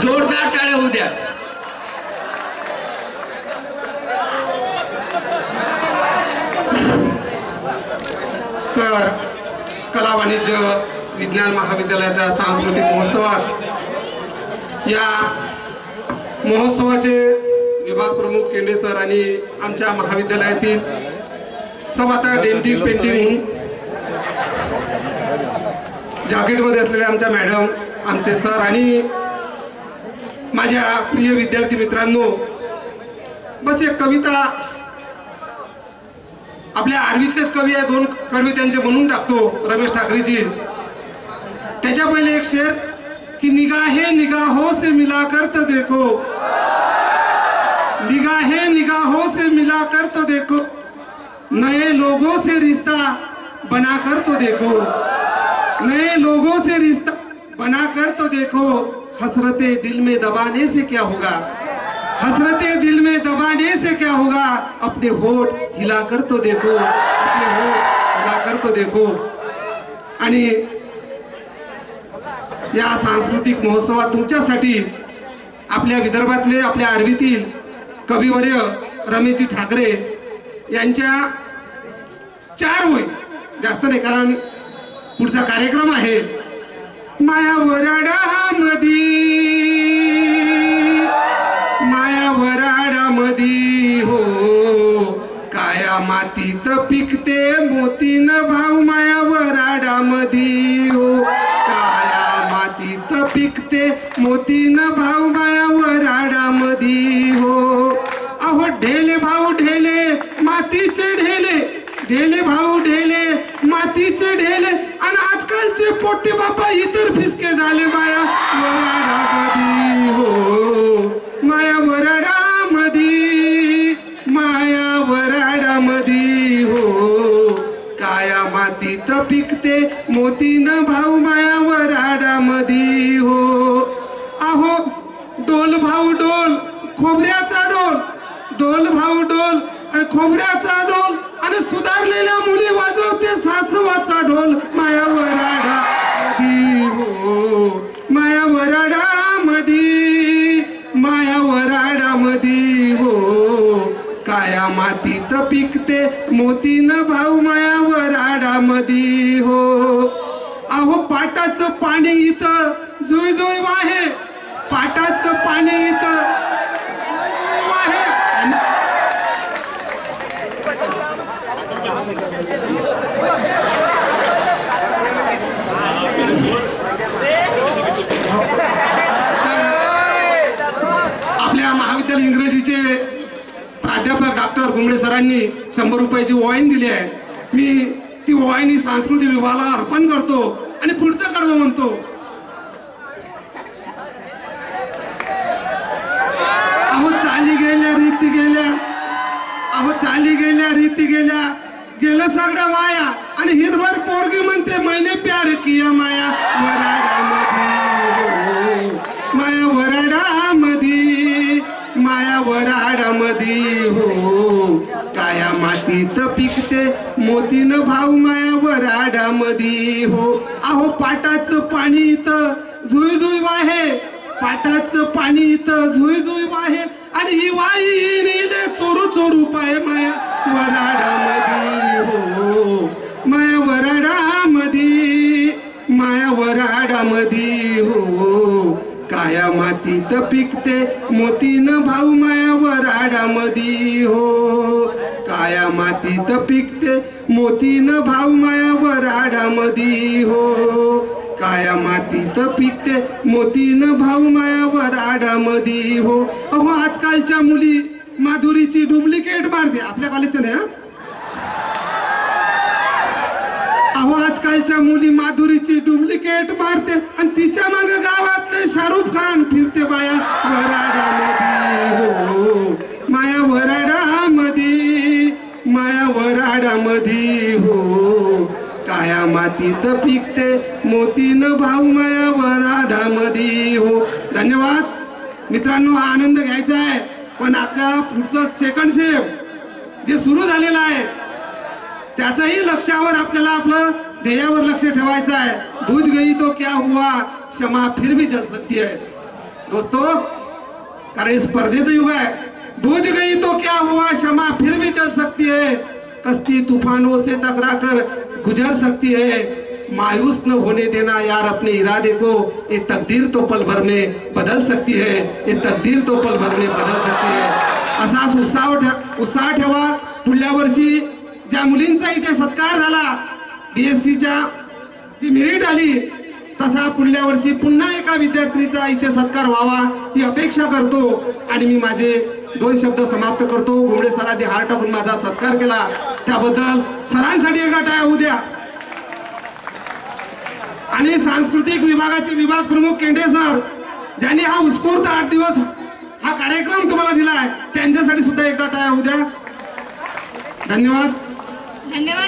जोरदार टाळ्या होऊ द्या. तर कला वाणिज्य विज्ञान महाविद्यालयाच्या सांस्कृतिक महोत्सवात या महोत्सवाचे विभाग प्रमुख केंडे सर आणि आमच्या महाविद्यालयातील सभाता डेंटिंग पेंटिंग जॅकेटमध्ये असलेले आमच्या मॅडम आमचे सर आणि माझ्या प्रिय विद्यार्थी मित्रांनो बस एक कविता आपल्या आर्वीतलेच कवी आहे दोन कडवी त्यांचे म्हणून टाकतो रमेश ठाकरेजी. त्याच्या पहिले एक शेर की निगाहे निगाहो से मिला कर तो देखो. निगाहे निगाहो से मिला कर तो देखो. नए लोगों से रिश्ता बना कर तो देखो. नए लोगों से रिश्ता बना कर तो देखो. हसरते दिल में दबाने से क्या होगा? हसरते दिल में दबाने से क्या होगा? अपने होठ हिलाकर तो देखो अपने होठ हिलाकर तो देखो। आणि या सांस्कृतिक महोत्सवात तुमच्यासाठी आपल्या विदर्भातले आपल्या आरवीतील कविवर्य रमेशजी ठाकरे यांच्या चार होई जास्त नाही कारण पुढचा कार्यक्रम आहे माया वराडामधी मातीत पिकते मोतीन भाऊ माया वराडामधी हो काळ्या मातीत पिकते मोतीन भाऊ माया वराडामधी हो अहो ढेले भाऊ ढेले मातीचे ढेले. ढेले भाऊ ढेले मातीचे ढेले. आणि आजकालचे पोटे बापा इतर फिसके झाले माया वराडामधी हो. विकते मोती न भाऊ माया वराडामधी हो. अहो डोल भाऊ डोल खोबऱ्याचा डोल. डोल भाऊ डोल आणि खोबऱ्याचा डोल आणि सुधारलेल्या मुली वाजवते काया मातीत पिकते. मोतीन भाऊ माया वराडा मधी हो. अहो पाटाचं पाणी इथं जुई जुई वाहे. पाटाचं पाणी इथं वाहे. डॉक्टर सरांनी शंभर रुपयाची वॉईन दिली आहे. मी ती वॉईन ही सांस्कृतिक विभागाला अर्पण करतो आणि पुढचं कडवं म्हणतो. अहो चाली गेल्या रीती गेल्या. अहो चाली गेल्या रीती गेल्या. गेलं सगळं वाया आणि हितभर पोरगी म्हणते मैने प्यार किया माया वराडामध्ये माया वराडामध्ये माया वराडामध्ये हो. काया पिकते मोतीन भाऊ माया वराडामध्ये हो अहो पाटाचं पाणी इथं झुई झुई वाहे. पाटाचं पाणी इथं झुई झुई वाहे. आणि ही वाई चोरू चोरू पाय माया वराडामध्ये हो माया वराडामध्ये माया वराडामध्ये हो काया मातीत पिकते मोतीन भाऊ माया वराडामध्ये काया मातीत पिकते. मोती न भाऊ माया वराडामध्ये हो. काया मातीत पिकते. मोती न भाऊ माया वराडामध्ये हो. अहो आजकालच्या मुली माधुरीची डुप्लिकेट मारते. आपल्या कॉलेजच्या नाही अहो आजकालच्या मुली माधुरीची डुप्लिकेट मारते. आणि तिच्यामागे गावातले शाहरुख खान फिरते बाया वराडामध्ये हो. माया वराडा झाडामधी हो. काया मातीत पिकते मोतीन भाऊ माया वराडामध्ये हो. धन्यवाद. मित्रांनो हा आनंद घ्यायचा आहे. पण आता पुढचं सेकंड सेफ जे सुरू झालेलं आहे त्याचंही लक्षावर आपल्याला आपलं ध्येयावर लक्ष ठेवायचं आहे. बुझ गई तो क्या हुआ? क्षमा फिर भी जल सकती है. दोस्तों कारण हे स्पर्धेचं युग आहे. बुझ गई तो क्या हुआ? क्षमा फिर भी जल सकती है. कश्ती तूफानों से टकराकर गुजर सकती है। मायूस न होने देना यार अपने इरादे को। ये तकदीर तो पल भर में बदल सकती है। ये तकदीर तो पल भर में बदल सकती है। असाच उत्साह ठे- उत्साह ठेवा। पुढल्या वर्षी ज्या मुलींचा इथे सत्कार झाला बी एस सीच्या जी मेरिट आली तसा पुढल्या वर्षी पुन्हा एका विद्यार्थिनीचा इथे सत्कार व्हावा ही अपेक्षा करतो आणि मी माझे दोन शब्द समाप्त करतो. घोडे सरांनी हार टाकून माझा सत्कार केला. त्याबद्दल सरांसाठी एका टाळ्या होऊ द्या. आणि सांस्कृतिक विभागाचे विभाग प्रमुख केंडे सर ज्यांनी हा उत्स्फूर्त आठ दिवस हा कार्यक्रम तुम्हाला दिला आहे त्यांच्यासाठी सुद्धा एकदा टाळ्या होऊ द्या. धन्यवाद. धन्यवाद.